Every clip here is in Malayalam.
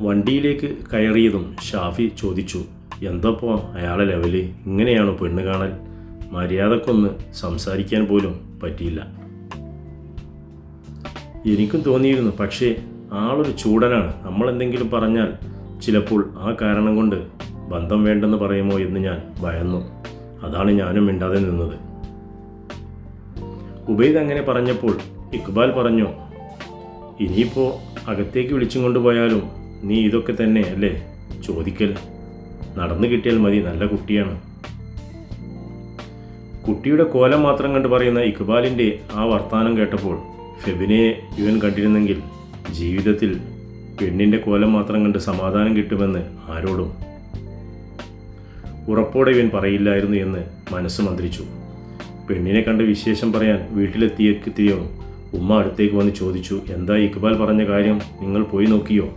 വണ്ടിയിലേക്ക് കയറിയതും ഷാഫി ചോദിച്ചു എന്തപ്പോ അയാളെ ലെവൽ ഇങ്ങനെയാണ് പെണ്ണ് കാണൽ? മര്യാദക്കൊന്ന് സംസാരിക്കാൻ പോലും പറ്റിയില്ല. എനിക്കും തോന്നിയിരുന്നു പക്ഷേ ആളൊരു ചൂടനാണ്. നമ്മൾ എന്തെങ്കിലും പറഞ്ഞാൽ ചിലപ്പോൾ ആ കാരണം കൊണ്ട് ബന്ധം വേണ്ടെന്ന് പറയുമോ എന്ന് ഞാൻ ഭയന്നു. അതാണ് ഞാനും മിണ്ടാതെ നിന്നത്. ഉബൈദ് അങ്ങനെ പറഞ്ഞപ്പോൾ ഇക്ബാൽ പറഞ്ഞു ഇനിയിപ്പോൾ അകത്തേക്ക് വിളിച്ചും കൊണ്ടുപോയാലും നീ ഇതൊക്കെ തന്നെ അല്ലേ? ചോദിക്കൽ. നടന്നു കിട്ടിയാൽ മതി നല്ല കുട്ടിയാണ്. കുട്ടിയുടെ കോലം മാത്രം കണ്ട് പറയുന്ന ഇക്ബാലിന്റെ ആ വർത്തമാനം കേട്ടപ്പോൾ ഫെബിനയെ ഇവൻ കണ്ടിരുന്നെങ്കിൽ ജീവിതത്തിൽ പെണ്ണിന്റെ കോലം മാത്രം കണ്ട് സമാധാനം കിട്ടുമെന്ന് ആരോടും ഉറപ്പോടെ ഇവൻ പറയില്ലായിരുന്നു എന്ന് മനസ്സ് മന്ത്രിച്ചു. പെണ്ണിനെ കണ്ട് വിശേഷം പറയാൻ വീട്ടിലെത്തിയെത്തിയോ ഉമ്മ അടുത്തേക്ക് വന്ന് ചോദിച്ചു എന്താ ഇക്ബാൽ പറഞ്ഞ കാര്യം? നിങ്ങൾ പോയി നോക്കിയോ?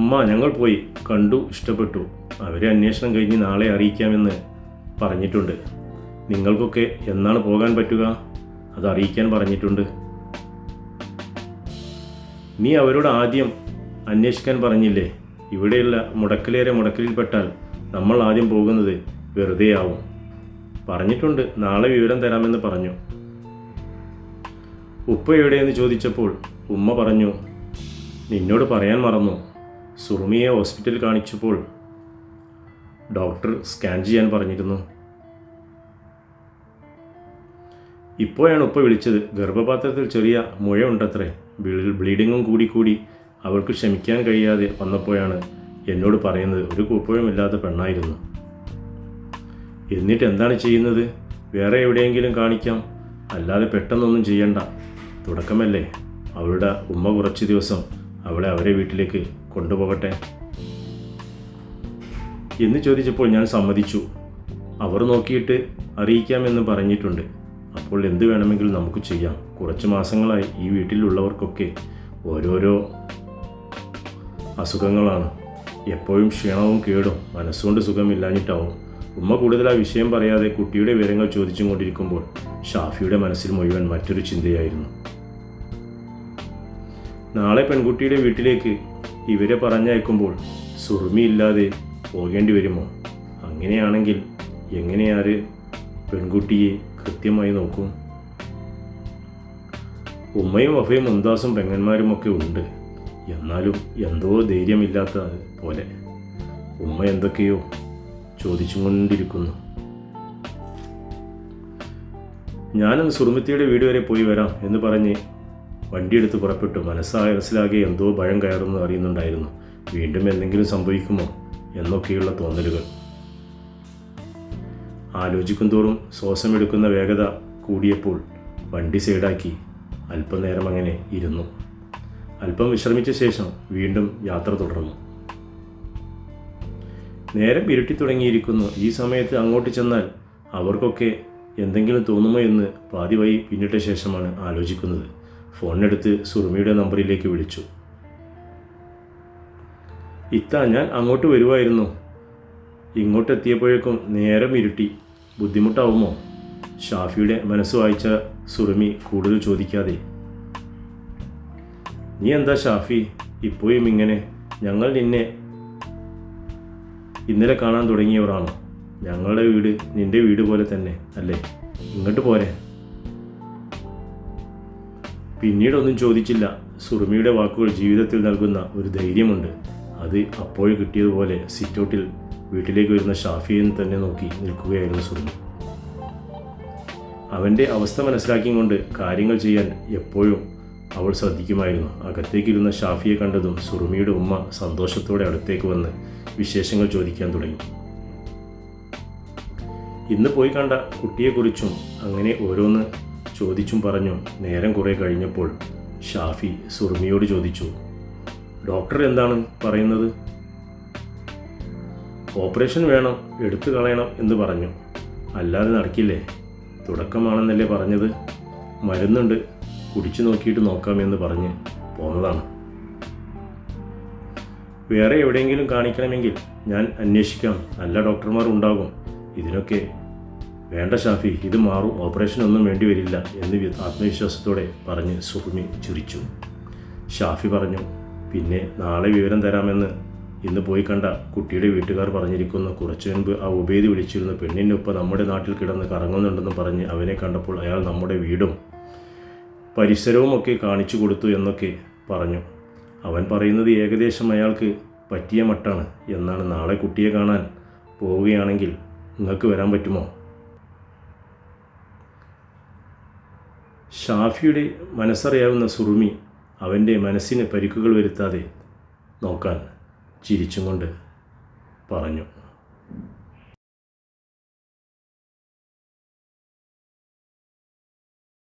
ഉമ്മ ഞങ്ങൾ പോയി. കണ്ടു ഇഷ്ടപ്പെട്ടു. അവരെ അന്വേഷണം കഴിഞ്ഞ് നാളെ അറിയിക്കാമെന്ന് പറഞ്ഞിട്ടുണ്ട്. നിങ്ങൾക്കൊക്കെ എന്നാണ് പോകാൻ പറ്റുക? അത് അറിയിക്കാൻ പറഞ്ഞിട്ടുണ്ട്. നീ അവരോട് ആദ്യം അന്വേഷിക്കാൻ പറഞ്ഞില്ലേ? ഇവിടെയുള്ള മുടക്കലേറെ മുടക്കലിൽപ്പെട്ടാൽ നമ്മൾ ആദ്യം പോകുന്നത് വെറുതെ ആവും. പറഞ്ഞിട്ടുണ്ട് നാളെ വിവരം തരാമെന്ന് പറഞ്ഞു. ഉപ്പ എവിടെയെന്ന് ചോദിച്ചപ്പോൾ ഉമ്മ പറഞ്ഞു നിന്നോട് പറയാൻ മറന്നു. സുറുമിയെ ഹോസ്പിറ്റലിൽ കാണിച്ചപ്പോൾ ഡോക്ടർ സ്കാൻ ചെയ്യാൻ പറഞ്ഞിരുന്നു. ഇപ്പോഴാണ് ഉപ്പ വിളിച്ചത്. ഗർഭപാത്രത്തിൽ ചെറിയ മുഴയുണ്ടത്രേ. ബ്ലീ- ബ്ലീഡിങ്ങും കൂടി കൂടി അവൾക്ക് ക്ഷമിക്കാൻ കഴിയാതെ വന്നപ്പോഴാണ് എന്നോട് പറയുന്നത്. ഒരു കുഴപ്പമില്ലാത്ത പെണ്ണായിരുന്നു. എന്നിട്ട് എന്താണ് ചെയ്യുന്നത്? വേറെ എവിടെയെങ്കിലും കാണിക്കാം. അല്ലാതെ പെട്ടെന്നൊന്നും ചെയ്യണ്ട. തുടക്കമല്ലേ? അവളുടെ ഉമ്മ കുറച്ച് ദിവസം അവളെ അവരെ വീട്ടിലേക്ക് കൊണ്ടുപോകട്ടെ. എന്ന് ചോദിച്ചപ്പോൾ ഞാൻ സമ്മതിച്ചു. അവർ നോക്കിയിട്ട് അറിയിക്കാമെന്ന് പറഞ്ഞിട്ടുണ്ട്. അപ്പോൾ എന്ത് വേണമെങ്കിലും നമുക്ക് ചെയ്യാം. കുറച്ച് മാസങ്ങളായി ഈ വീട്ടിലുള്ളവർക്കൊക്കെ ഓരോരോ അസുഖങ്ങളാണ്. എപ്പോഴും ക്ഷീണവും കേടും. മനസ്സുകൊണ്ട് സുഖമില്ലാഞ്ഞിട്ടാവും. ഉമ്മ കൂടുതൽ ആ വിഷയം പറയാതെ കുട്ടിയുടെ വിവരങ്ങൾ ചോദിച്ചും കൊണ്ടിരിക്കുമ്പോൾ ഷാഫിയുടെ മനസ്സിൽ മുഴുവൻ മറ്റൊരു ചിന്തയായിരുന്നു. നാളെ പെൺകുട്ടിയുടെ വീട്ടിലേക്ക് ഇവരെ പറഞ്ഞയക്കുമ്പോൾ സുറുമിയില്ലാതെ പോകേണ്ടി വരുമോ? അങ്ങനെയാണെങ്കിൽ എങ്ങനെയാര് പെൺകുട്ടിയെ കൃത്യമായി നോക്കും? ഉമ്മയും വഫയും മുന്താസും പെങ്ങന്മാരുമൊക്കെ ഉണ്ട്. എന്നാലും എന്തോ ധൈര്യമില്ലാത്ത പോലെ. ഉമ്മ എന്തൊക്കെയോ ചോദിച്ചുകൊണ്ടിരിക്കുന്നു. കൊണ്ടിരിക്കുന്നു ഞാനൊന്ന് സുറുമിത്തിയുടെ വീട് വരെ പോയി വരാം എന്ന് പറഞ്ഞ് വണ്ടിയെടുത്ത് പുറപ്പെട്ടു. മനസ്സായ മനസ്സിലാകെ എന്തോ ഭയം കയറുന്നു അറിയുന്നുണ്ടായിരുന്നു. വീണ്ടും എന്തെങ്കിലും സംഭവിക്കുമോ എന്നൊക്കെയുള്ള തോന്നലുകൾ. ആലോചിക്കും തോറും ശ്വാസമെടുക്കുന്ന വേഗത കൂടിയപ്പോൾ വണ്ടി സൈഡാക്കി അല്പനേരം അങ്ങനെ ഇരുന്നു. അല്പം വിശ്രമിച്ച ശേഷം വീണ്ടും യാത്ര തുടർന്നു. നേരം ഇരുട്ടി തുടങ്ങിയിരിക്കുന്നു. ഈ സമയത്ത് അങ്ങോട്ട് ചെന്നാൽ അവർക്കൊക്കെ എന്തെങ്കിലും തോന്നുമോ എന്ന് പാതി വഴി പിന്നിട്ട ശേഷമാണ് ആലോചിക്കുന്നത്. ഫോണിനെടുത്ത് സുറുമിയുടെ നമ്പറിലേക്ക് വിളിച്ചു. ഇത്ത ഞാൻ അങ്ങോട്ട് വരുമായിരുന്നു ഇങ്ങോട്ടെത്തിയപ്പോഴേക്കും നേരം ഇരുട്ടി. ബുദ്ധിമുട്ടാവുമോ? ഷാഫിയുടെ മനസ്സ് വായിച്ച സുറുമി കൂടുതൽ ചോദിക്കാതെ. നീ എന്താ ഷാഫി? ഇപ്പോഴും ഇങ്ങനെ. ഞങ്ങൾ നിന്നെ ഇന്നലെ കാണാൻ തുടങ്ങിയവരാണോ? ഞങ്ങളുടെ വീട് നിന്റെ വീട് പോലെ തന്നെ അല്ലേ? ഇങ്ങോട്ട് പോരെ. പിന്നീടൊന്നും ചോദിച്ചില്ല. സുറുമിയുടെ വാക്കുകൾ ജീവിതത്തിൽ നൽകുന്ന ഒരു ധൈര്യമുണ്ട്. അത് അപ്പോൾ കിട്ടിയതുപോലെ സിറ്റൗട്ടിൽ വീട്ടിലേക്ക് വരുന്ന ഷാഫിയെ തന്നെ നോക്കി നിൽക്കുകയായിരുന്നു സുറുമി. അവന്റെ അവസ്ഥ മനസ്സിലാക്കിക്കൊണ്ട് കാര്യങ്ങൾ ചെയ്യാൻ എപ്പോഴും അവൾ ശ്രദ്ധിക്കുമായിരുന്നു. അകത്തേക്കിരുന്ന ഷാഫിയെ കണ്ടതും സുറുമിയുടെ ഉമ്മ സന്തോഷത്തോടെ അടുത്തേക്ക് വന്ന് വിശേഷങ്ങൾ ചോദിക്കാൻ തുടങ്ങി. ഇന്ന് പോയി കണ്ട കുട്ടിയെക്കുറിച്ചും അങ്ങനെ ഓരോന്ന് ചോദിച്ചും പറഞ്ഞു. നേരം കുറേ കഴിഞ്ഞപ്പോൾ ഷാഫി സുറുമിയോട് ചോദിച്ചു ഡോക്ടർ എന്താണ് പറയുന്നത്? ഓപ്പറേഷൻ വേണം എടുത്തു കളയണം എന്ന് പറഞ്ഞു. അല്ലാതെ നടക്കില്ലേ? തുടക്കമാണെന്നല്ലേ പറഞ്ഞത്? മരുന്നുണ്ട് കുടിച്ചു നോക്കിയിട്ട് നോക്കാമെന്ന് പറഞ്ഞ് പോന്നതാണ്. വേറെ എവിടെയെങ്കിലും കാണിക്കണമെങ്കിൽ ഞാൻ അന്വേഷിക്കാം. നല്ല ഡോക്ടർമാർ ഉണ്ടാകും. ഇതിനൊക്കെ വേണ്ട ഷാഫി ഇത് മാറും. ഓപ്പറേഷൻ ഒന്നും വേണ്ടി വരില്ല എന്ന് ആത്മവിശ്വാസത്തോടെ പറഞ്ഞ് സുഹുമി ചിരിച്ചു. ഷാഫി പറഞ്ഞു പിന്നെ നാളെ വിവരം തരാമെന്ന്. ഇന്ന് പോയി കണ്ട കുട്ടിയുടെ വീട്ടുകാർ പറഞ്ഞിരിക്കുന്നു കുറച്ചു മുൻപ് ആ ഉപേദി വിളിച്ചിരുന്നു പെണ്ണിന്റെ ഒപ്പം നമ്മുടെ നാട്ടിൽ കിടന്ന് കറങ്ങുന്നുണ്ടെന്ന് പറഞ്ഞ് അവനെ കണ്ടപ്പോൾ അയാൾ നമ്മുടെ വീടും പരിസരവും ഒക്കെ കാണിച്ചു കൊടുത്തു എന്നൊക്കെ പറഞ്ഞു. അവൻ പറയുന്നത് ഏകദേശം അയാൾക്ക് പറ്റിയ മട്ടാണ്. എന്നാണ് നാളെ കുട്ടിയെ കാണാൻ പോവുകയാണെങ്കിൽ നിങ്ങൾക്ക് വരാൻ പറ്റുമോ? ഷാഫിയുടെ മനസ്സറിയാവുന്ന സുറുമി അവന്റെ മനസ്സിന് പരിക്കുകൾ വരുത്താതെ നോക്കാൻ ചിരിച്ചും കൊണ്ട് പറഞ്ഞു.